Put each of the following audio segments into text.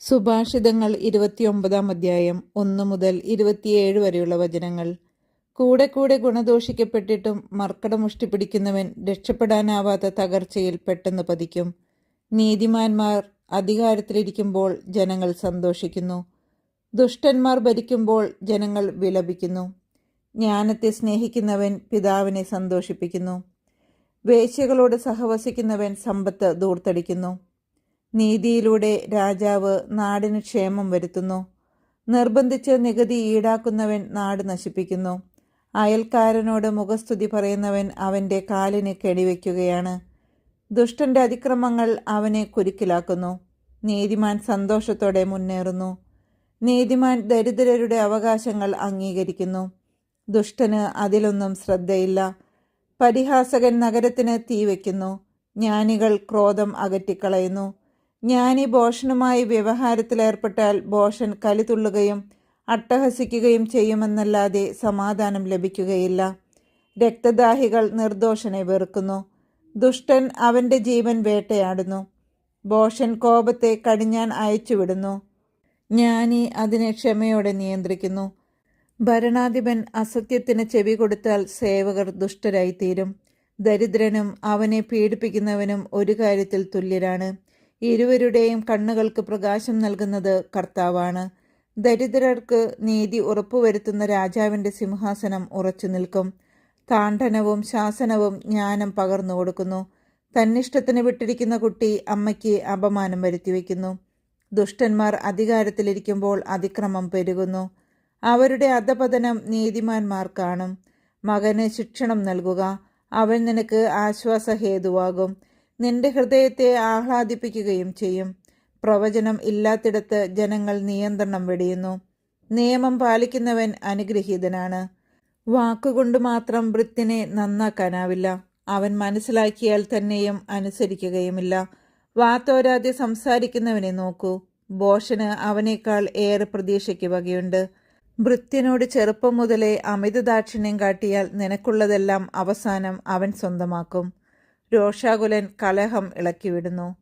സുഭാഷിതങ്ങൾ ഇരുപത്തിയൊമ്പതാം അധ്യായം ഒന്ന് മുതൽ ഇരുപത്തിയേഴ് വരെയുള്ള വചനങ്ങൾ. കൂടെ കൂടെ ഗുണദോഷിക്കപ്പെട്ടിട്ടും മർക്കടമുഷ്ടി പിടിക്കുന്നവൻ രക്ഷപ്പെടാനാവാത്ത തകർച്ചയിൽ പെട്ടെന്ന് പതിക്കും. നീതിമാന്മാർ അധികാരത്തിലിരിക്കുമ്പോൾ ജനങ്ങൾ സന്തോഷിക്കുന്നു. ദുഷ്ടന്മാർ ഭരിക്കുമ്പോൾ ജനങ്ങൾ വിലപിക്കുന്നു. ജ്ഞാനത്തെ സ്നേഹിക്കുന്നവൻ പിതാവിനെ സന്തോഷിപ്പിക്കുന്നു. വേശ്യകളോട് സഹവസിക്കുന്നവൻ സമ്പത്ത് ദൂർത്തടിക്കുന്നു. നീതിയിലൂടെ രാജാവ് നാടിന് ക്ഷേമം വരുത്തുന്നു. നിർബന്ധിച്ച് നികുതി ഈടാക്കുന്നവൻ നാട് നശിപ്പിക്കുന്നു. അയൽക്കാരനോട് മുഖസ്തുതി പറയുന്നവൻ അവന്റെ കാലിന് കെടിവെക്കുകയാണ്. ദുഷ്ടന്റെ അതിക്രമങ്ങൾ അവനെ കുരുക്കിലാക്കുന്നു. നീതിമാൻ സന്തോഷത്തോടെ മുന്നേറുന്നു. നീതിമാൻ ദരിദ്രരുടെ അവകാശങ്ങൾ അംഗീകരിക്കുന്നു. ദുഷ്ടന് അതിലൊന്നും ശ്രദ്ധയില്ല. പരിഹാസകൻ നഗരത്തിന് തീവെക്കുന്നു ജ്ഞാനികൾ ക്രോധം അകറ്റിക്കളയുന്നു. ജ്ഞാനി ബോഷനുമായി വ്യവഹാരത്തിലേർപ്പെട്ടാൽ ബോഷൻ കലിതുള്ളുകയും അട്ടഹസിക്കുകയും ചെയ്യുമെന്നല്ലാതെ സമാധാനം ലഭിക്കുകയില്ല. രക്തദാഹികൾ നിർദോഷനെ വെറുക്കുന്നു. ദുഷ്ടൻ അവന്റെ ജീവൻ വേട്ടയാടുന്നു. ബോഷൻ കോപത്തെ കടിഞ്ഞാൻ അയച്ചുവിടുന്നു. ജ്ഞാനി അതിനെ ക്ഷമയോടെ നിയന്ത്രിക്കുന്നു. ഭരണാധിപൻ അസത്യത്തിന് ചെവി കൊടുത്താൽ സേവകർ ദുഷ്ടരായിത്തീരും. ദരിദ്രനും അവനെ പീഡിപ്പിക്കുന്നവനും ഒരു കാര്യത്തിൽ തുല്യരാണ്. ഇരുവരുടെയും കണ്ണുകൾക്ക് പ്രകാശം നൽകുന്നത് കർത്താവാണ്. ദരിദ്രർക്ക് നീതി ഉറപ്പുവരുത്തുന്ന രാജാവിന്റെ സിംഹാസനം ഉറച്ചു നിൽക്കും. താണ്ഡനവും ശാസനവും ജ്ഞാനം പകർന്നു കൊടുക്കുന്നു. തന്നിഷ്ടത്തിന് വിട്ടിരിക്കുന്ന കുട്ടി അമ്മയ്ക്ക് അപമാനം വരുത്തിവെക്കുന്നു. ദുഷ്ടന്മാർ അധികാരത്തിലിരിക്കുമ്പോൾ അതിക്രമം പെരുകുന്നു. അവരുടെ അധപതനം നീതിമാന്മാർ കാണും. മകന് ശിക്ഷണം നൽകുക. അവൻ നിനക്ക് ആശ്വാസഹേതുവാകും. നിന്റെ ഹൃദയത്തെ ആഹ്ലാദിപ്പിക്കുകയും ചെയ്യും. പ്രവചനം ഇല്ലാത്തിടത്ത് ജനങ്ങൾ നിയന്ത്രണം വെടിയുന്നു. നിയമം പാലിക്കുന്നവൻ അനുഗ്രഹീതനാണ്. വാക്കുകൊണ്ട് മാത്രം വൃത്തിനെ നന്നാക്കാനാവില്ല. അവൻ മനസ്സിലാക്കിയാൽ തന്നെയും അനുസരിക്കുകയുമില്ല. വാത്തോരാതെ സംസാരിക്കുന്നവനെ നോക്കൂ. ബോഷന് അവനേക്കാൾ ഏറെ പ്രതീക്ഷയ്ക്ക് വകയുണ്ട്. ഭൃത്യനോട് ചെറുപ്പം മുതലേ അമിത അമിതദാക്ഷിണ്യം കാട്ടിയാൽ നിനക്കുള്ളതെല്ലാം അവസാനം അവൻ സ്വന്തമാക്കും. രോഷാകുലൻ കലഹം ഇളക്കിവിടുന്നു.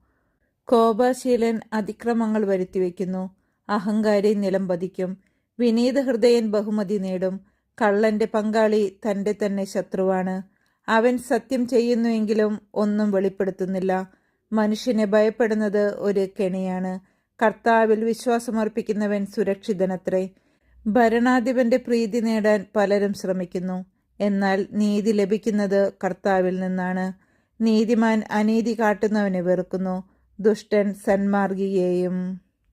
കോപാശീലൻ അതിക്രമങ്ങൾ വരുത്തിവെക്കുന്നു. അഹങ്കാരി നിലംപതിക്കും വിനീത ഹൃദയൻ ബഹുമതി നേടും. കള്ളന്റെ പങ്കാളി തന്റെ തന്നെ ശത്രുവാണ്. അവൻ സത്യം ചെയ്യുന്നുവെങ്കിലും ഒന്നും വെളിപ്പെടുത്തുന്നില്ല. മനുഷ്യനെ ഭയപ്പെടുന്നത് ഒരു കെണിയാണ്. കർത്താവിൽ വിശ്വാസമർപ്പിക്കുന്നവൻ സുരക്ഷിതനത്രേ. ഭരണാധിപന്റെ പ്രീതി നേടാൻ പലരും ശ്രമിക്കുന്നു. എന്നാൽ നീതി ലഭിക്കുന്നത് കർത്താവിൽ നിന്നാണ്. നീതിമാൻ അനീതി കാട്ടുന്നവനെ വെറുക്കുന്നു. ദുഷ്ടൻ സന്മാർഗിയെയും